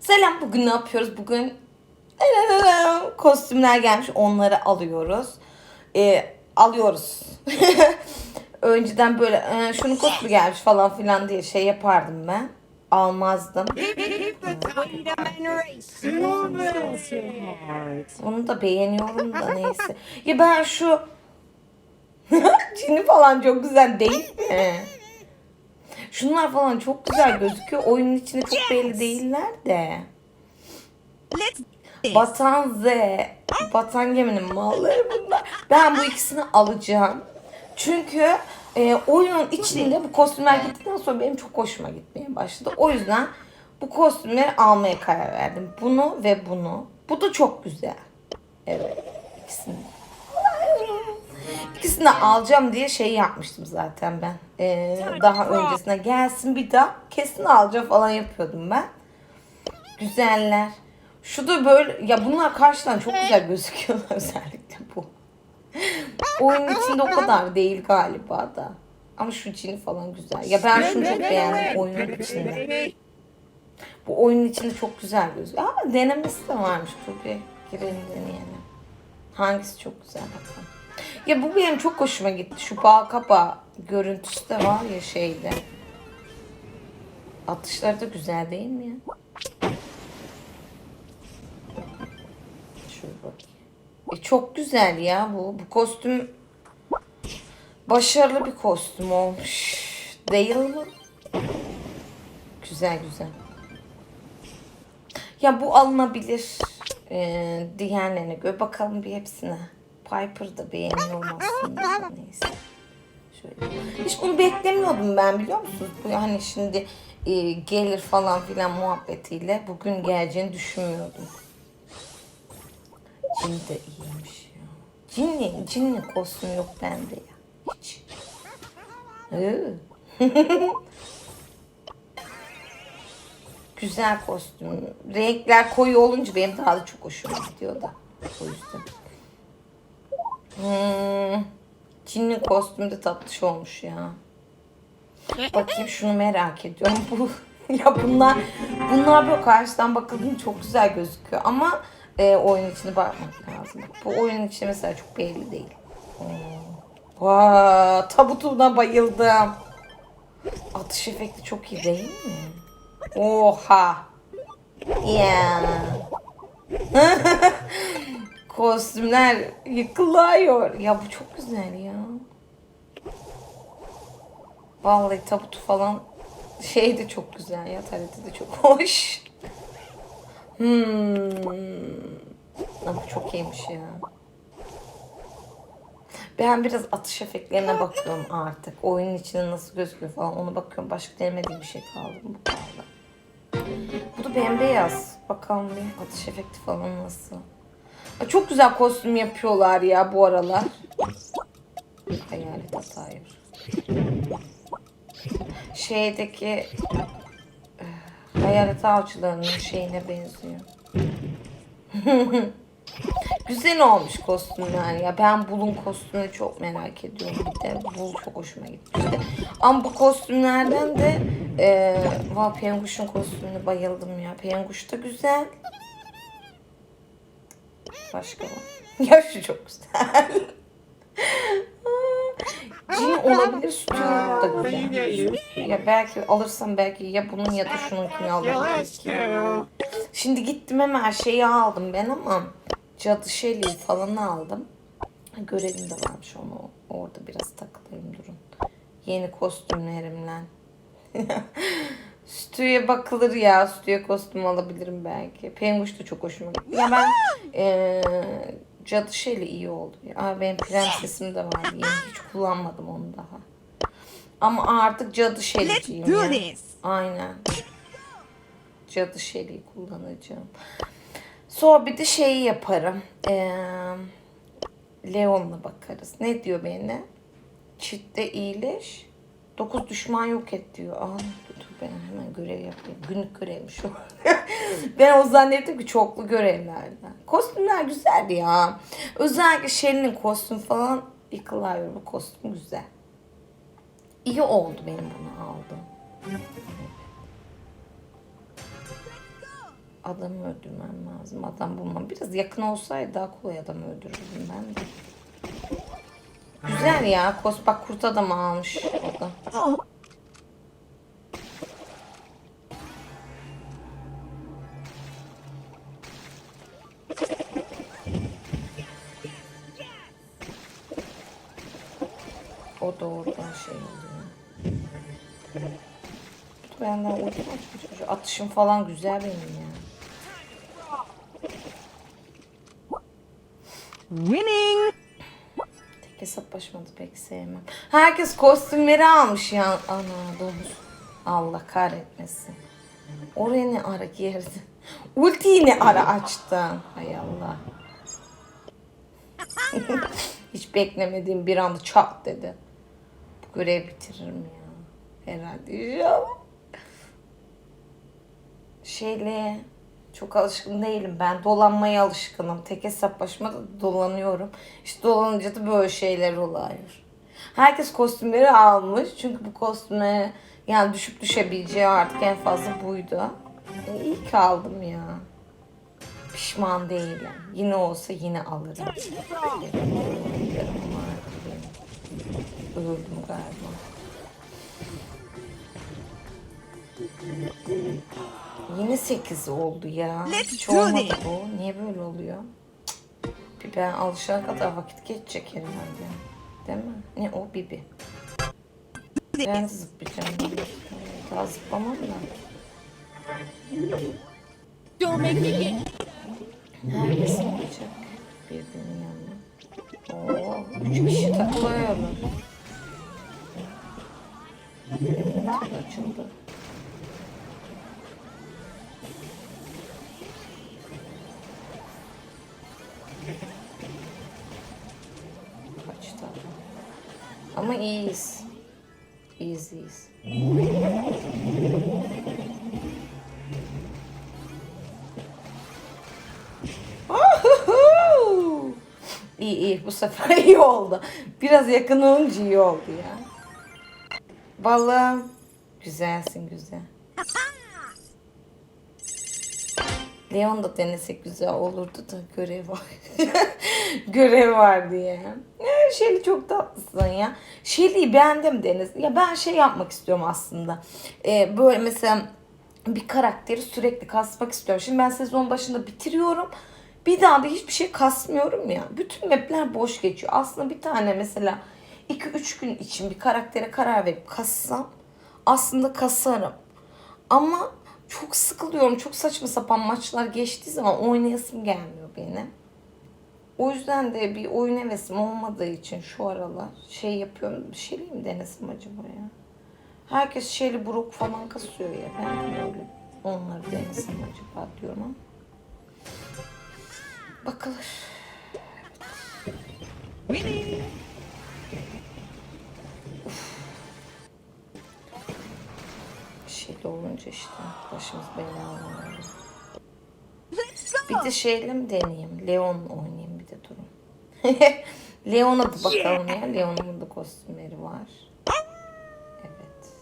Selam bugün ne yapıyoruz? Bugün kostümler gelmiş onları alıyoruz. Ee, alıyoruz. Önceden böyle "Ee, şunun kostümü gelmiş falan filan diye şey yapardım ben. Almazdım. Onu da beğeniyorum da neyse. Ya ben şu Cini falan çok güzel değil mi? Şunlar falan çok güzel gözüküyor. Oyunun içinde çok belli değiller de. Batan Z, Batan geminin malları bunlar. Ben bu ikisini alacağım. Çünkü e, oyunun içinde bu kostümler gittikten sonra benim çok hoşuma gitmeye başladı. O yüzden bu kostümleri almaya karar verdim. Bunu ve bunu. Bu da çok güzel. Evet. ikisini. İkisini de alacağım diye şey yapmıştım zaten ben. Ee, daha öncesine gelsin bir daha kesin alacağım falan yapıyordum ben. Güzeller. Şu da böyle ya bunlar karşıdan çok güzel gözüküyorlar özellikle bu. Oyunun içinde o kadar değil galiba da. Ama şu cini falan güzel. Ya ben şunu çok beğendim oyunun içinde. Bu oyunun içinde çok güzel gözüküyor. Ama denemesi de varmış. Dur bir girelim deneyelim. Hangisi çok güzel bakalım. Ya bu benim çok hoşuma gitti. Şu bağ kapa görüntüsü de var ya şeyde. Atışları da güzel değil mi ya? Şöyle bakayım. E çok güzel ya bu. Bu kostüm başarılı bir kostüm olmuş. Değil mi? Güzel güzel. Ya bu alınabilir. Ee, diğerlerine göre bakalım bir hepsine. Piper da beğeniyorum aslında. Neyse. Şöyle. Hiç bunu beklemiyordum ben biliyor musunuz? Bu hani şimdi e, gelir falan filan muhabbetiyle bugün geleceğini düşünmüyordum. Cin de iyiymiş ya. Cinli, cinli kostüm yok bende ya. Hiç. Güzel kostüm. Renkler koyu olunca benim daha da çok hoşuma gidiyor da. O yüzden. Hmm. Cinli kostüm de tatlış olmuş ya. Bakayım şunu merak ediyorum. Bu ya bunlar bunlar böyle karşıdan bakıldığında çok güzel gözüküyor ama e, oyun içine bakmak lazım. Bu oyunun içi mesela çok belli değil. Vaa, tabutuna bayıldım. Atış efekti çok iyi değil mi? Oha. Ya. Kostümler yıkılıyor. Ya bu çok güzel ya. Vallahi tabutu falan şey de çok güzel ya. Tarihte de çok hoş. Hmm. Ama çok iyiymiş ya. Ben biraz atış efektlerine bakıyorum artık. Oyunun içinde nasıl gözüküyor falan ona bakıyorum. Başka denemediğim bir şey kaldı? Bu kaldı. Bu da bembeyaz. Bakalım bir atış efekti falan nasıl. Çok güzel kostüm yapıyorlar ya bu aralar. Hayalet hatayır. Şeydeki eh, hayalet avcılarının şeyine benziyor. Güzel olmuş kostümler ya. Ben Bul'un kostümünü çok merak ediyorum. Bir de Bul çok hoşuma gitmişti. Ama bu kostümlerden de e, Val Penguş'un kostümüne bayıldım ya. Penguş da güzel. Başka var. Ya şu çok güzel. Cin olabilir, Stuart da güzel. Ya belki alırsam belki ya bunun ya da şununkini alırım. Şimdi gittim hemen şeyi aldım ben ama cadı şeliği falan aldım. Görevim de varmış onu orada biraz takılayım durun. Yeni kostümlerimle. Stüye bakılır ya. Stüye kostüm alabilirim belki. Penguş da çok hoşuma gitti. Ya ben eee cadı şeyle iyi oldu. Ya benim prensesim de var. Yeni hiç kullanmadım onu daha. Ama artık cadı şeyciyim do ya. Aynen. Cadı şeliği kullanacağım. Sonra bir de şeyi yaparım. Ee, Leon'la bakarız. Ne diyor beni? Çitte iyileş. Dokuz düşman yok et diyor. Aa, dur, ben hemen görev yapayım. Günlük görevmiş o. ben o zannettim ki çoklu görevlerden. Kostümler güzeldi ya. Özellikle Shelly'nin kostüm falan yıkılıyor. Bu kostüm güzel. İyi oldu benim bunu aldım. Adamı öldürmem lazım. Adam bulmam. Biraz yakın olsaydı daha kolay adamı öldürürdüm ben de. Güzel ya. Kos bak kurt adamı almış o da. O da oradan şey oluyor. Benden ulti açmış. Şu atışım falan güzel benim ya. Winning! Hesaplaşmadı pek sevmem. Herkes kostümleri almış ya. Ana domuz. Allah kahretmesin. Oraya ne ara girdin? Ultiyi ne ara açtın? Hay Allah. Hiç beklemediğim bir anda çat dedi. Bu görevi bitiririm ya. Herhalde inşallah. Şeyle çok alışkın değilim ben. Dolanmaya alışkınım. Tek hesaplaşmada dolanıyorum. İşte dolanınca da böyle şeyler oluyor. Herkes kostümleri almış. Çünkü bu kostüme yani düşüp düşebileceği artık en fazla buydu. E, iyi ki aldım ya. Pişman değilim. Yine olsa yine alırım. Öldüm galiba. Yine 8 oldu ya. Let's Hiç olmadı bu. Niye böyle oluyor? Bir ben alışana kadar vakit geçecek herhalde. Değil mi? Ne o Bibi. Ben zıplayacağım. Daha zıplamam da. Don't make me Herkes olacak birbirinin yanına. Oo, üç kişi takılıyorlar. Evet, açıldı. Ama iyiyiz. İyiyiz, iyiyiz. İyi iyi bu sefer iyi oldu. Biraz yakın olunca iyi oldu ya. Balım. Güzelsin güzel. Leon da denesek güzel olurdu da görev var. görev var diye. Şeli çok tatlısın ya. Şeli'yi beğendim Deniz. Ya ben şey yapmak istiyorum aslında. Ee, böyle mesela bir karakteri sürekli kasmak istiyorum. Şimdi ben sezon başında bitiriyorum. Bir daha da hiçbir şey kasmıyorum ya. Bütün mapler boş geçiyor. Aslında bir tane mesela 2-3 gün için bir karaktere karar verip kassam aslında kasarım. Ama çok sıkılıyorum. Çok saçma sapan maçlar geçtiği zaman oynayasım gelmiyor benim. O yüzden de bir oyun hevesim olmadığı için şu aralar şey yapıyorum. Bir şey mi denesem acaba ya? Herkes şeyli buruk falan kasıyor ya. Ben de öyle onları denesem acaba diyorum ama. Bakılır. winning! Şeyli olunca işte başımız belaya Bir de şeyle mi deneyeyim? Leon de durun. Leon'a da bakalım ya. Leon'un da kostümleri var. Evet.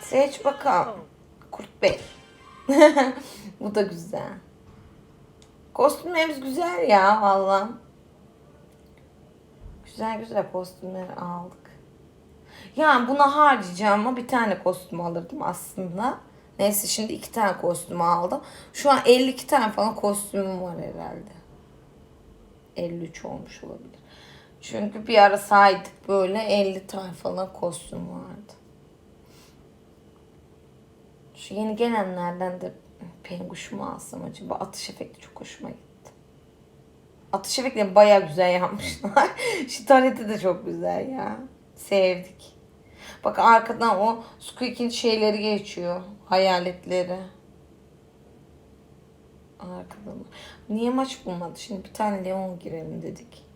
Seç bakalım. Kurt Bey. Bu da güzel. Kostümlerimiz güzel ya valla. Güzel güzel kostümler aldık. Yani buna harcayacağıma bir tane kostüm alırdım aslında. Neyse şimdi iki tane kostüm aldım. Şu an 52 tane falan kostümüm var herhalde. 53 olmuş olabilir. Çünkü bir ara saydık böyle 50 tane falan kostüm vardı. Şu yeni gelenlerden de penguş mu alsam acaba? Atış efekti çok hoşuma gitti. Atış efektlerini baya güzel yapmışlar. Tarihte de çok güzel ya. Sevdik. Bak arkadan o Squeak'in şeyleri geçiyor. Hayaletleri. Arkadan. Niye maç bulmadı? Şimdi bir tane Leon girelim dedik.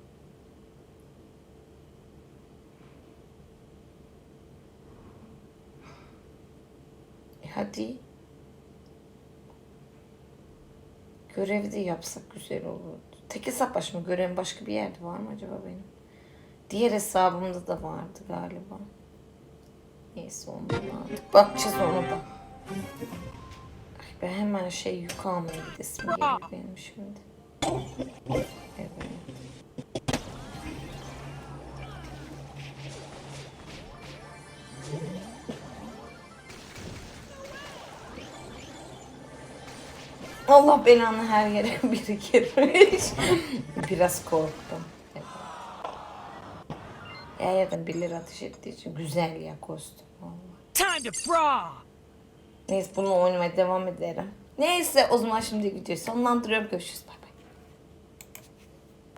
E hadi. Görevi de yapsak güzel olurdu. Tek hesaplaşma görevim başka bir yerde var mı acaba benim? Diğer hesabımda da vardı galiba. Neyse ondan aldık. Bakacağız ona da. Ve hemen şey yük almaya gidesim geliyor benim şimdi. Evet. Allah belanı her yere biri girmiş. Biraz korktum. Evet. Her yerden birileri ateş ettiği için güzel ya kostüm. Time to frog. Neyse bununla oynamaya devam ederim. Neyse o zaman şimdi videoyu sonlandırıyorum. Görüşürüz. Bye.